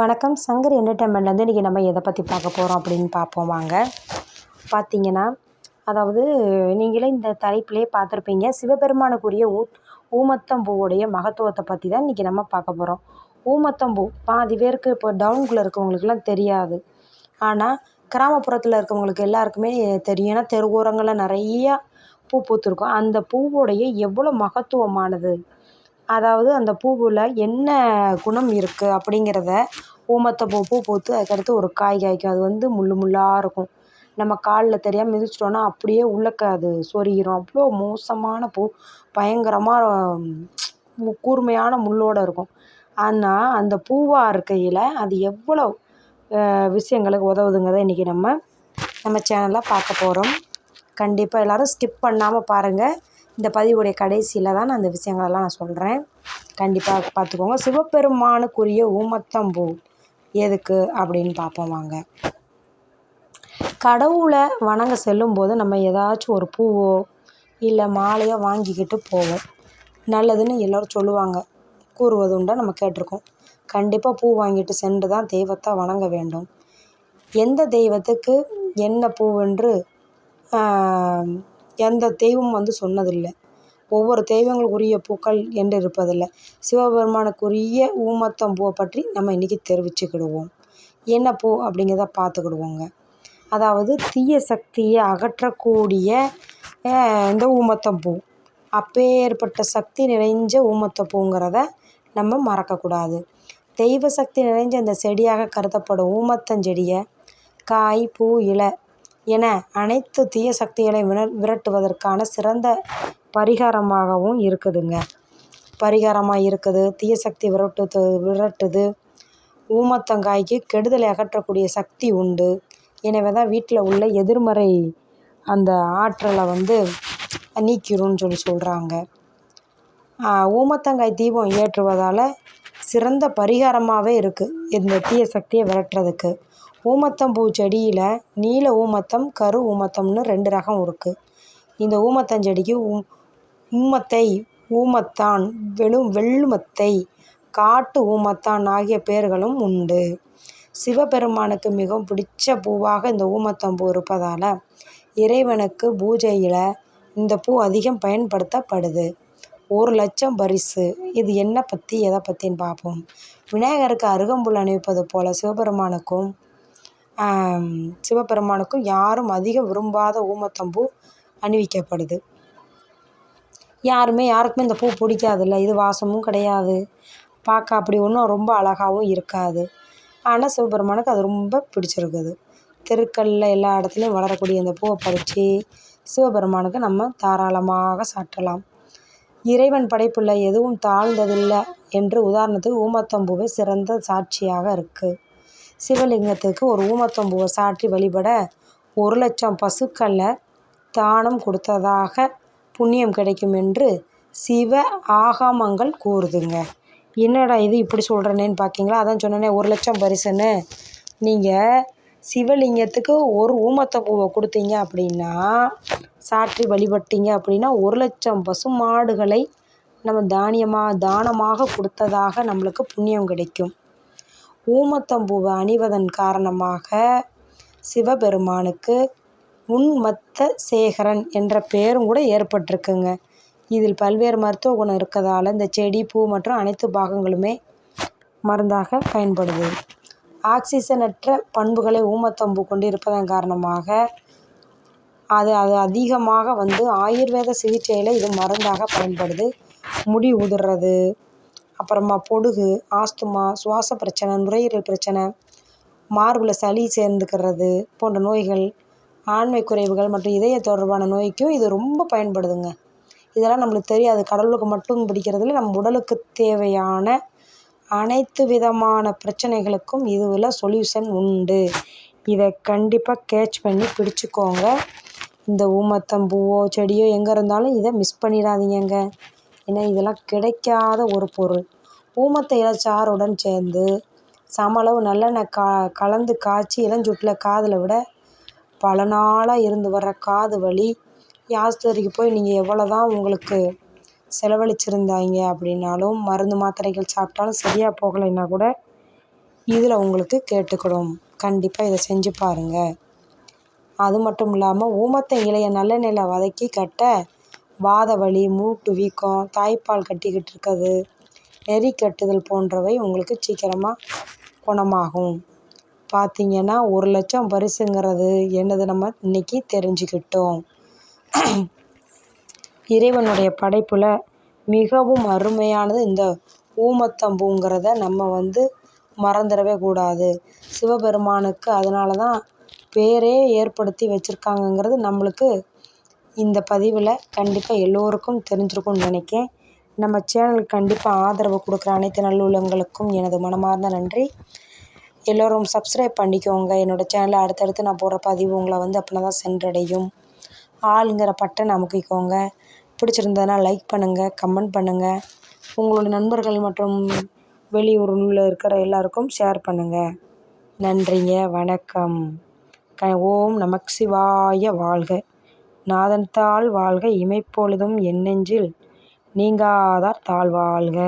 வணக்கம். சங்கர் என்டர்டெயின்மெண்ட்லேருந்து இன்றைக்கி நம்ம எதை பற்றி பார்க்க போகிறோம் அப்படின்னு பார்ப்போம் வாங்க. பார்த்தீங்கன்னா அதாவது நீங்களே இந்த தலைப்பிலே பார்த்துருப்பீங்க. சிவபெருமானுக்குரிய ஊ ஊமத்தம்பூவுடைய மகத்துவத்தை பற்றி தான் இன்றைக்கி நம்ம பார்க்க போகிறோம் ஊமத்தம்பூ பாதி பேருக்கு இப்போ டவுனுக்குள்ளே இருக்கவங்களுக்குலாம் தெரியாது. ஆனால் கிராமப்புறத்தில் இருக்கவங்களுக்கு எல்லாருக்குமே தெரியும். ஏன்னா தெருவோரங்களில் நிறையா பூ பூத்துருக்கோம். அந்த பூவுடைய எவ்வளோ மகத்துவமானது? அதாவது அந்த பூவில் என்ன குணம் இருக்குது அப்படிங்கிறத ஊமத்தை பூ பூத்து அதுக்கடுத்து ஒரு காய் காய்க்கும். அது வந்து முள்ளு முள்ளாக இருக்கும். நம்ம காலில் தெரியாமல் மிதிச்சிட்டோன்னா அப்படியே உள்ளக்க அது சொருகிரும். அவ்வளோ மோசமான பூ. பயங்கரமாக கூர்மையான முள்ளோடு இருக்கும். ஆனால் அந்த பூவாக இருக்கையில் அது எவ்வளோ விஷயங்களுக்கு உதவுதுங்கிறத இன்றைக்கி நம்ம நம்ம சேனலில் பார்க்க போகிறோம் கண்டிப்பாக எல்லோரும் ஸ்கிப் பண்ணாமல் பாருங்கள் இந்த பதிவுடைய கடைசியில் தான் நான் அந்த விஷயங்களெல்லாம் நான் சொல்கிறேன் கண்டிப்பாக பார்த்துக்கோங்க. சிவபெருமானுக்குரிய ஊமத்தம்பூ எதுக்கு அப்படின்னு பார்ப்போம் வாங்க. கடவுளை வணங்க செல்லும்போது நம்ம ஏதாச்சும் ஒரு பூவோ இல்லை மாலையோ வாங்கிக்கிட்டு போவோம். நல்லதுன்னு எல்லோரும் சொல்லுவாங்க. கூறுவது உண்டா நம்ம கேட்டிருக்கோம். கண்டிப்பாக பூ வாங்கிட்டு சென்று தான் தெய்வத்தை வணங்க வேண்டும். எந்த தெய்வத்துக்கு என்ன பூவென்று எந்த தெய்வமும் வந்து சொன்னதில்லை. ஒவ்வொரு தெய்வங்களுக்குரிய பூக்கள் என்று இருப்பதில்லை. சிவபெருமானுக்குரிய ஊமத்தம் பூவை பற்றி நம்ம இன்றைக்கி தெரிவிச்சுக்கிடுவோம். என்ன பூ அப்படிங்கிறத பார்த்துக்கிடுவோங்க. அதாவது தீய சக்தியை அகற்றக்கூடிய இந்த ஊமத்தம் பூ. அப்பேற்பட்ட சக்தி நிறைஞ்ச ஊமத்த பூங்கிறத நம்ம மறக்கக்கூடாது. தெய்வ சக்தி நிறைஞ்ச இந்த செடியாக கருதப்படும் ஊமத்தஞ்செடியை காய் பூ இலை என அனைத்து தீய சக்திகளை விர விரட்டுவதற்கான சிறந்த பரிகாரமாகவும் இருக்குதுங்க. பரிகாரமாக இருக்குது. தீய சக்தி விரட்டு விரட்டுது. ஊமத்தங்காய்க்கு கெடுதலை அகற்றக்கூடிய சக்தி உண்டு. எனவே தான் வீட்டில் உள்ள எதிர்மறை அந்த ஆற்றலை வந்து நீக்கிரும்னு சொல்லி சொல்கிறாங்க ஊமத்தங்காய் தீபம் ஏற்றுவதால் சிறந்த பரிகாரமாகவே இருக்குது இந்த தீய சக்தியை விரட்டுறதுக்கு. ஊமத்தம்பூ செடியில் நீல ஊமத்தம் கரு ஊமத்தம்னு ரெண்டு ரகம் இருக்குது இந்த ஊமத்தஞ்செடிக்கு ஊ உம்மத்தை ஊமத்தான் வெளும் வெள்ளுமத்தை காட்டு ஊமத்தான் ஆகிய பெயர்களும் உண்டு. சிவபெருமானுக்கு மிகவும் பிடிச்ச பூவாக இந்த ஊமத்தம்பூ இருப்பதால் இறைவனுக்கு பூஜையில் இந்த பூ அதிகம் பயன்படுத்தப்படுது. ஒரு லட்சம் பரிசு. இது என்ன பற்றி எதை பற்றின்னு பார்ப்போம் விநாயகருக்கு அருகம்புல் அணிவிப்பது போல் சிவபெருமானுக்கும் சிவபெருமானுக்கும் யாரும் அதிகம் விரும்பாத ஊமத்தம்பூ அணிவிக்கப்படுது. யாருமே யாருக்குமே இந்த பூ பிடிக்காதுல்ல. இது வாசமும் கிடையாது. பார்க்க அப்படி ஒன்றும் ரொம்ப அழகாகவும் இருக்காது. ஆனால் சிவபெருமானுக்கு அது ரொம்ப பிடிச்சிருக்குது. தெருக்களில் எல்லா இடத்துலையும் வளரக்கூடிய இந்த பூவை பறித்து சிவபெருமானுக்கு நம்ம தாராளமாக சாட்டலாம் இறைவன் படைப்புள்ள எதுவும் தாழ்ந்ததில்லை என்று உதாரணத்துக்கு ஊமத்தம்பூவே சிறந்த சாட்சியாக இருக்குது சிவலிங்கத்துக்கு ஒரு ஊமத்தம்பூவை சாற்றி வழிபட ஒரு லட்சம் பசுக்களை தானம் கொடுத்ததாக புண்ணியம் கிடைக்கும் என்று சிவ ஆகமங்கள் கூறுதுங்க. என்னடா இது இப்படி சொல்கிறேனேன்னு பார்க்கிங்களா அதான் சொன்னேனே ஒரு லட்சம் பரிசுன்னு. நீங்கள் சிவலிங்கத்துக்கு ஒரு ஊமத்த பூவை கொடுத்தீங்க அப்படின்னா சாற்றி வழிபட்டீங்க அப்படின்னா ஒரு லட்சம் பசு மாடுகளை நம்ம தானியமாக தானமாக கொடுத்ததாக நம்மளுக்கு புண்ணியம் கிடைக்கும். ஊமத்தம்பூவை அணிவதன் காரணமாக சிவபெருமானுக்கு உன்மத்த சேகரன் என்ற பெயரும் கூட ஏற்பட்டிருக்குங்க. இதில் பல்வேறு மருத்துவ குணம் இருக்கிறதால இந்த செடி பூ மற்றும் அனைத்து பாகங்களுமே மருந்தாக பயன்படுது. ஆக்சிஜனற்ற பண்புகளை ஊமத்தம்பூ கொண்டு இருப்பதன் காரணமாக அது அது அதிகமாக வந்து ஆயுர்வேத சிகிச்சையில் இது மருந்தாக பயன்படுது. முடி உதிர்றது. அப்புறமா பொடுகு ஆஸ்துமா சுவாச பிரச்சனை நுரையீரல் பிரச்சனை மார்பில் சளி சேர்ந்துக்கிறது போன்ற நோய்கள் ஆண்மை குறைவுகள் மற்றும் இதய தொடர்பான நோய்க்கும் இது ரொம்ப பயன்படுதுங்க. இதெல்லாம் நம்மளுக்கு தெரியாது. கடவுளுக்கு மட்டும் பிடிக்கிறதுல நம்ம உடலுக்கு தேவையான அனைத்து விதமான பிரச்சனைகளுக்கும் இதுவில் சொல்யூஷன் உண்டு. இதை கண்டிப்பாக கேட்ச் பண்ணி பிடிச்சிக்கோங்க. இந்த ஊமத்தம் பூவோ செடியோ எங்கே இருந்தாலும் இதை மிஸ் பண்ணிடாதீங்கங்க. ஏன்னா இதெல்லாம் கிடைக்காத ஒரு பொருள். ஊமத்த இலைச்சாறுடன் சேர்ந்து சமளவு நல்லெண்ணெய் கா கலந்து காய்ச்சி இளஞ்சூட்டில் காதில் விட பல நாளாக இருந்து வர்ற காது வலி ஆஸ்பத்திரிக்கு போய் நீங்கள் எவ்வளோ தான் உங்களுக்கு செலவழிச்சிருந்தாங்க அப்படின்னாலும் மருந்து மாத்திரைகள் சாப்பிட்டாலும் சரியாக போகலைன்னா கூட இதில் உங்களுக்கு கேட்டுக்கிடும். கண்டிப்பாக இதை செஞ்சு பாருங்கள் அது மட்டும் இல்லாமல் ஊமத்தை இலையை நல்லெண்ணெயில் வதக்கி கட்ட வாத வலி மூட்டு வீக்கம் தாய்ப்பால் கட்டிக்கிட்டு இருக்கிறது நெறி கட்டுதல் போன்றவை உங்களுக்கு சீக்கிரமாக குணமாகும். பார்த்தீங்கன்னா ஒரு லட்சம் பரிசுங்கிறது என்னது நம்ம இன்றைக்கி தெரிஞ்சுக்கிட்டோம். இறைவனுடைய படைப்பில் மிகவும் அருமையானது இந்த ஊமத்தம்பூங்கிறத நம்ம வந்து மறந்துடவே கூடாது. சிவபெருமானுக்கு அதனால தான் பேரே ஏற்படுத்தி வச்சுருக்காங்கங்கிறது நம்மளுக்கு இந்த பதிவில் கண்டிப்பாக எல்லோருக்கும் தெரிஞ்சிருக்கும்னு நினைக்கிறேன் நம்ம சேனலுக்கு கண்டிப்பாக ஆதரவு கொடுக்குற அனைத்து நல்லுள்ளங்களுக்கும் எனது மனமார்ந்த நன்றி. எல்லோரும் சப்ஸ்கிரைப் பண்ணிக்கோங்க. என்னோடய சேனலை அடுத்தடுத்து நான் போடுற பதிவு உங்களை வந்து அப்படின்னா தான் சென்றடையும். ஆளுங்கிற பட்டை அமுக்கிக்கோங்க. பிடிச்சிருந்ததுன்னா லைக் பண்ணுங்கள் கமெண்ட் பண்ணுங்கள் உங்களோட நண்பர்கள் மற்றும் வெளியூரில் இருக்கிற எல்லாருக்கும் ஷேர் பண்ணுங்கள் நன்றிங்க வணக்கம். க ஓம் நமக் சிவாய வாழ்க. நாதன் தாள் வாழ்க இமைப்பொழுதும் என் நெஞ்சில். நீங்காதார் தாழ்வாழ்க.